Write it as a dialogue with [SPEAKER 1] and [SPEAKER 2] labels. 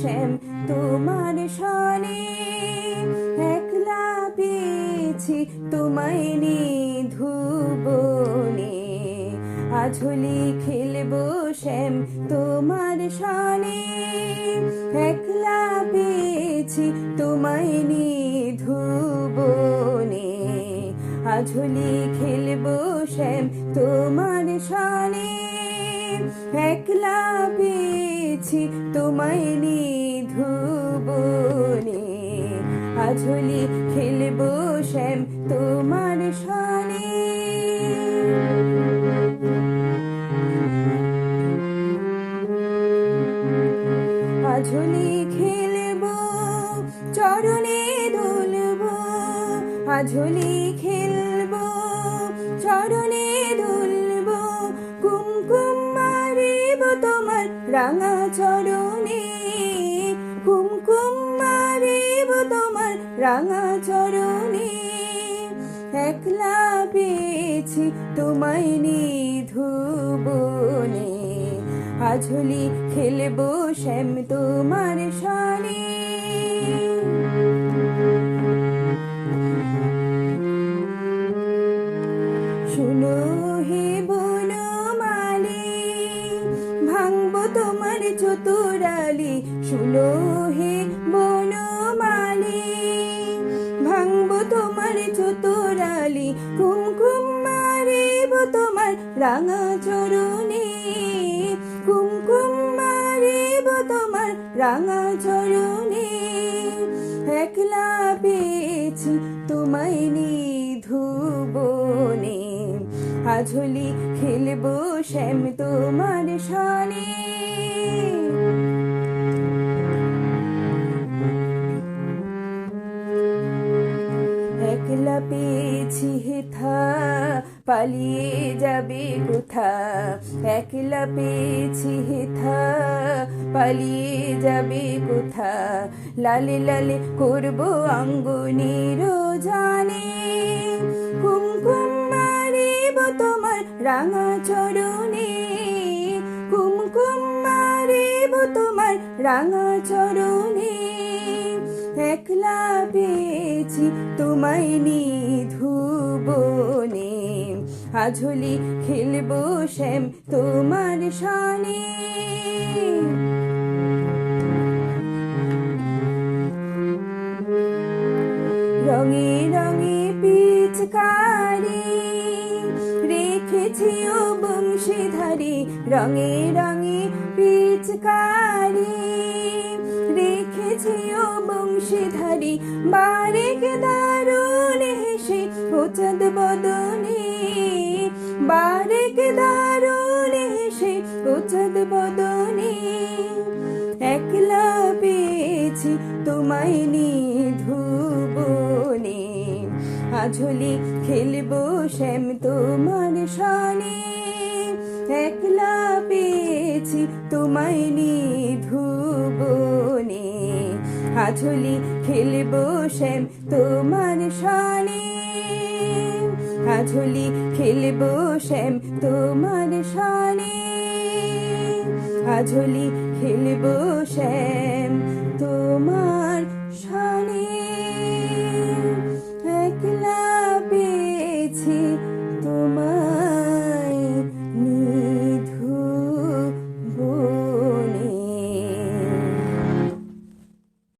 [SPEAKER 1] শ্যাম তোমার সনে একলা পেয়েছি, তোমায় নিধুবনে আজ হোলি খেলব শ্যাম, তোমার সনে একলা পেয়েছি, তোমায় নিধুবনে আজ হোলি খেলব শ্যাম, তোমার সনে একলা পেয়েছি। তোমায় নিধুবনে আঝুলি খেলব শ্যাম তোমার সনে। আঝুলি খেলব চরণে দুলবো। আঝুলি খেলব চরণে রাঙা চরণে কুমকুম মারিব তোমার রাঙা চরণে। একলা পেয়েছি তোমায় নিধুবনে আঝুলি খেলব শ্যাম তোমার সানে চতুরালি শুনো হে বনো মালি ভাঙবো তোমার চতুরালি, কুমকুম মারিব তোমার রাঙা চরণে। কুমকুম মারিব তোমার রাঙা চরণে। একলা পেয়েছি তোমায় নিধুবনে আঝুলি খেলব শ্যাম তোমার সানে একলা পেয়েছি হেথা পালিয়ে যাবে কোথা? একলা পেয়েছি হেথা পালিয়ে যাবে কোথা? লালে লালে করব আঙ্গুনির জানে কুমকুম মারিব তোমার রাঙা চরণে কুমকুম মারিব তোমার রাঙা চরণে। একলা পেয়েছি তোমায় নিধুবনে আঝুলি খেলব শ্যাম তোমার সানে। রঙে রঙে পিচকারি রেখেছি ও বংশীধারী। রঙে রঙে পিচকারি বংশীধারী বারেক দারুণ হেসে হোচদ বদনে। বারেক দারুণ হেসে হোচদ বদনে। একলা পেয়েছি তোমায় নিধুবনে আঝুলি খেলব শ্যাম তোমার সানে। একলা পেয়েছি তোমায় নিধুবনে আঝুলি খেলব শ্যাম তোমার সানে আঝুলি খেলব শ্যাম তোমার সানে আঝুলি খেলব শ্যাম তোমার